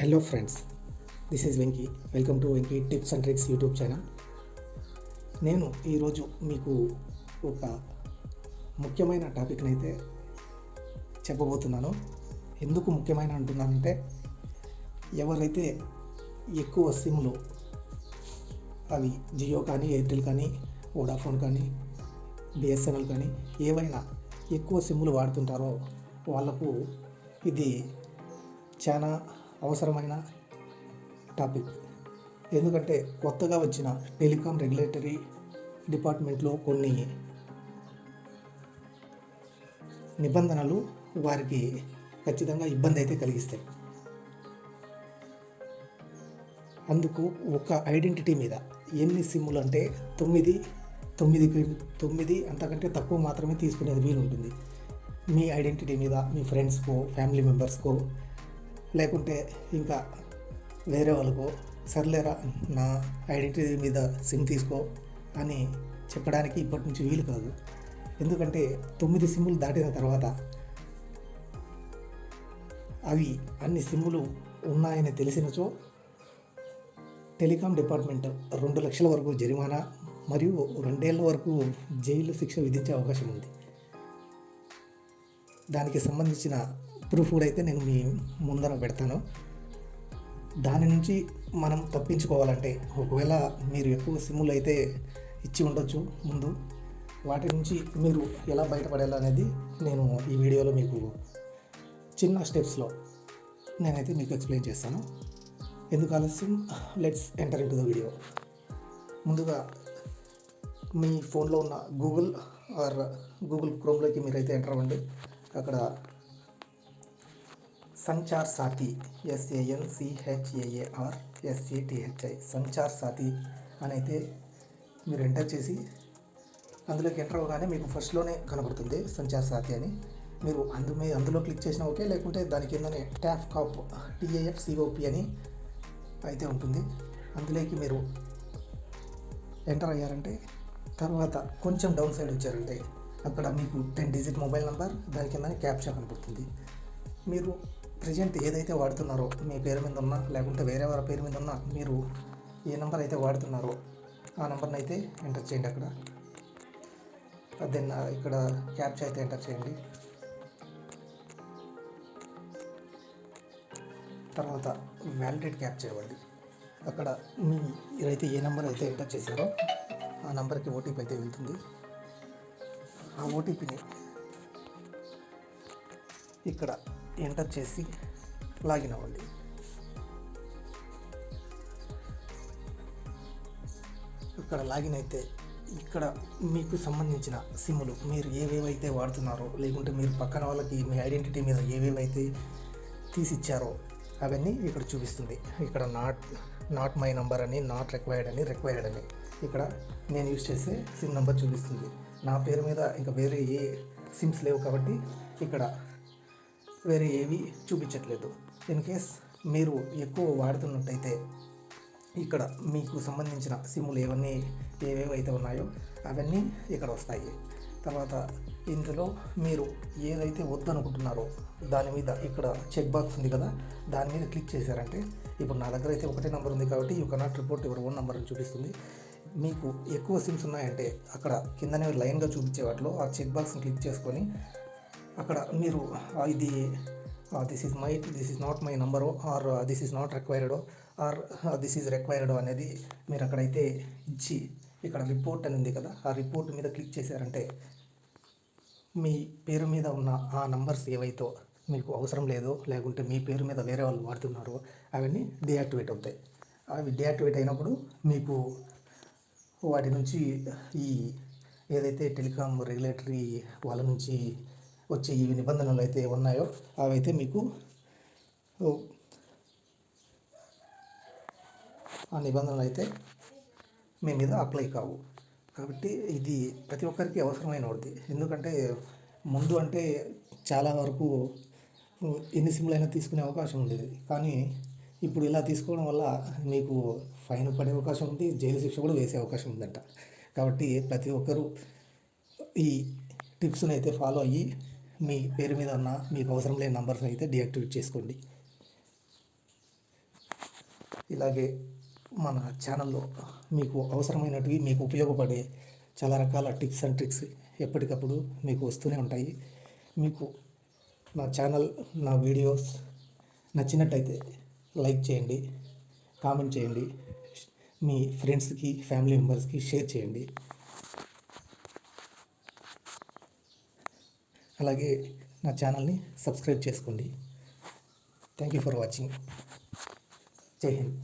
Hello friends this is Venky welcome to Venky tips and tricks YouTube channel నేను ఈరోజు మీకు ఒక ముఖ్యమైన టాపిక్ని అయితే చెప్పబోతున్నాను. ఎందుకు ముఖ్యమైన అంటున్నానంటే ఎవరైతే ఎక్కువ సిమ్లు అవి జియో కానీ ఎయిర్టెల్ కానీ వోడాఫోన్ కానీ బిఎస్ఎన్ఎల్ కానీ ఏవైనా ఎక్కువ సిమ్లు వాడుతుంటారో వాళ్ళకు ఇది చాలా అవసరమైన టాపిక్. ఎందుకంటే కొత్తగా వచ్చిన టెలికాం రెగ్యులేటరీ డిపార్ట్మెంట్లో కొన్ని నిబంధనలు వారికి ఖచ్చితంగా ఇబ్బంది అయితే కలిగిస్తాయి. అందుకు ఒక ఐడెంటిటీ మీద ఎన్ని సిమ్ములు అంటే తొమ్మిది తొమ్మిది తొమ్మిది అంతకంటే తక్కువ మాత్రమే తీసుకునేది వీలు ఉంటుంది మీ ఐడెంటిటీ మీద మీ ఫ్రెండ్స్కో ఫ్యామిలీ మెంబర్స్కో లేకుంటే ఇంకా వేరే వాళ్ళకు సర్లేరా నా ఐడెంటిటీ మీద సిమ్ తీసుకో అని చెప్పడానికి ఇప్పటి నుంచి వీలు కాదు. ఎందుకంటే తొమ్మిది సిమ్ములు దాటిన తర్వాత అవి అన్ని సిమ్ములు ఉన్నాయని తెలిసినచో టెలికాం డిపార్ట్మెంట్ రెండు లక్షల వరకు జరిమానా మరియు రెండేళ్ళ వరకు జైలు శిక్ష విధించే అవకాశం ఉంది. దానికి సంబంధించిన ప్రూఫ్ కూడా అయితే నేను మీ ముందర పెడతాను. దాని నుంచి మనం తప్పించుకోవాలంటే ఒకవేళ మీరు ఎక్కువ సిమ్ములు అయితే ఇచ్చి ఉండొచ్చు ముందు. వాటి నుంచి మీరు ఎలా బయటపడాలనేది నేను ఈ వీడియోలో మీకు చిన్న స్టెప్స్లో నేనైతే మీకు ఎక్స్ప్లెయిన్ చేస్తాను. ఎందుకు ఆలస్యం? Let's enter into the video. ముందుగా మీ ఫోన్లో ఉన్న గూగుల్ ఆర్ గూగుల్ క్రోమ్లోకి మీరైతే ఎంటర్ అవ్వండి. అక్కడ Sanchar Saathi S A N C H A A R S A T H I Sanchar Saathi అని అయితే మీరు ఎంటర్ చేసి అందులోకి ఎంటర్ అవ్వగానే మీకు ఫస్ట్లోనే కనబడుతుంది సంచార్ సాతి అని. మీరు అందు మీ అందులో క్లిక్ చేసినా ఓకే లేకుంటే దాని కిందనే ట్యాఫ్ కాప్ టీఏఎఫ్ సిఓపి అని అయితే ఉంటుంది. అందులోకి మీరు ఎంటర్ అయ్యారంటే తర్వాత కొంచెం డౌన్ సైడ్ వచ్చారంటే అక్కడ మీకు టెన్ డిజిట్ మొబైల్ నెంబర్ దాని కింద క్యాప్చర్ కనబడుతుంది. మీరు ప్రజెంట్ ఏదైతే వాడుతున్నారో మీ పేరు మీద ఉన్నా లేకుంటే వేరే వారి పేరు మీద ఉన్నా మీరు ఏ నెంబర్ అయితే వాడుతున్నారో ఆ నెంబర్ని అయితే ఎంటర్ చేయండి అక్కడ. దెన్ ఇక్కడ క్యాప్చర్ అయితే ఎంటర్ చేయండి. తర్వాత వ్యాలిడేట్ క్యాప్ ఇవ్వండి. అక్కడ మీ మీరైతే ఏ నెంబర్ అయితే ఎంటర్ చేశారో ఆ నెంబర్కి ఓటీపీ అయితే వెళ్తుంది. ఆ ఓటీపీని ఇక్కడ ఎంటర్ చేసి లాగిన్ అవ్వండి. ఇక్కడ లాగిన్ అయితే ఇక్కడ మీకు సంబంధించిన సిమ్లు మీరు ఏవేవైతే వాడుతున్నారో లేకుంటే మీరు పక్కన వాళ్ళకి మీ ఐడెంటిటీ మీద ఏవేవైతే తీసిచ్చారో అవన్నీ ఇక్కడ చూపిస్తుంది. ఇక్కడ నాట్ నాట్ మై నంబర్ అని నాట్ రిక్వైర్డ్ అని రిక్వైర్డ్ అని. ఇక్కడ నేను యూజ్ చేసే సిమ్ నెంబర్ చూపిస్తుంది. నా పేరు మీద ఇంకా వేరే ఏ సిమ్స్ లేవు కాబట్టి ఇక్కడ వేరే ఏవి చూపించట్లేదు. ఇన్ కేస్ మీరు ఎక్కువ వాడుతున్నట్టయితే ఇక్కడ మీకు సంబంధించిన సిమ్ములు ఏవన్నీ ఏవేవైతే ఉన్నాయో అవన్నీ ఇక్కడ వస్తాయి. తర్వాత ఇందులో మీరు ఏదైతే వద్దనుకుంటున్నారో దాని మీద ఇక్కడ చెక్ బాక్స్ ఉంది కదా దాని మీద క్లిక్ చేశారంటే ఇప్పుడు నా దగ్గర అయితే ఒకటే నెంబర్ ఉంది కాబట్టి you cannot report your own number అని చూపిస్తుంది. మీకు ఎక్కువ సిమ్స్ ఉన్నాయంటే అక్కడ కిందనే లైన్గా చూపించే వాటిలో ఆ చెక్ బాక్స్ని క్లిక్ చేసుకొని అక్కడ మీరు ఇది this is my this is not my number or this is not required or this is required అనేది మీరు అక్కడైతే ఇచ్చి ఇక్కడ రిపోర్ట్ అని ఉంది కదా ఆ రిపోర్ట్ మీద క్లిక్ చేశారంటే మీ పేరు మీద ఉన్న ఆ నంబర్స్ ఏవైతే మీకు అవసరం లేదో లేకుంటే మీ పేరు మీద వేరే వాళ్ళు వాడుతున్నారో అవన్నీ డియాక్టివేట్ అవుతాయి. అవి డియాక్టివేట్ అయినప్పుడు మీకు వాటి నుంచి ఈ ఏదైతే టెలికాం రెగ్యులేటరీ వాళ్ళ నుంచి వచ్చే ఈ నిబంధనలు అయితే ఉన్నాయో అవైతే మీకు ఆ నిబంధనలు అయితే మీ మీద అప్లై కావు. కాబట్టి ఇది ప్రతి ఒక్కరికి అవసరమైన ఒకటి ఎందుకంటే ముందు అంటే చాలా వరకు ఎన్ని సిమ్లైనా తీసుకునే అవకాశం ఉండేది. కానీ ఇప్పుడు ఇలా తీసుకోవడం వల్ల మీకు ఫైన్ పడే అవకాశం ఉంది జైలు శిక్ష కూడా వేసే అవకాశం ఉందంట. కాబట్టి ప్రతి ఒక్కరూ ఈ టిప్స్ని అయితే ఫాలో అయ్యి మీ పేరు మీద ఉన్న మీకు అవసరం లేని నంబర్స్ని అయితే డియాక్టివేట్ చేసుకోండి. ఇలాగే మన ఛానల్లో మీకు అవసరమైనటివి మీకు ఉపయోగపడే చాలా రకాల టిప్స్ అండ్ ట్రిక్స్ ఎప్పటికప్పుడు మీకు వస్తూనే ఉంటాయి. మీకు నా ఛానల్ నా వీడియోస్ నచ్చినట్టయితే లైక్ చేయండి కామెంట్ చేయండి మీ ఫ్రెండ్స్కి ఫ్యామిలీ మెంబర్స్కి షేర్ చేయండి. అలాగే నా ఛానల్ని సబ్స్క్రైబ్ చేసుకోండి. థ్యాంక్ యూ ఫర్ వాచింగ్ జై హింద్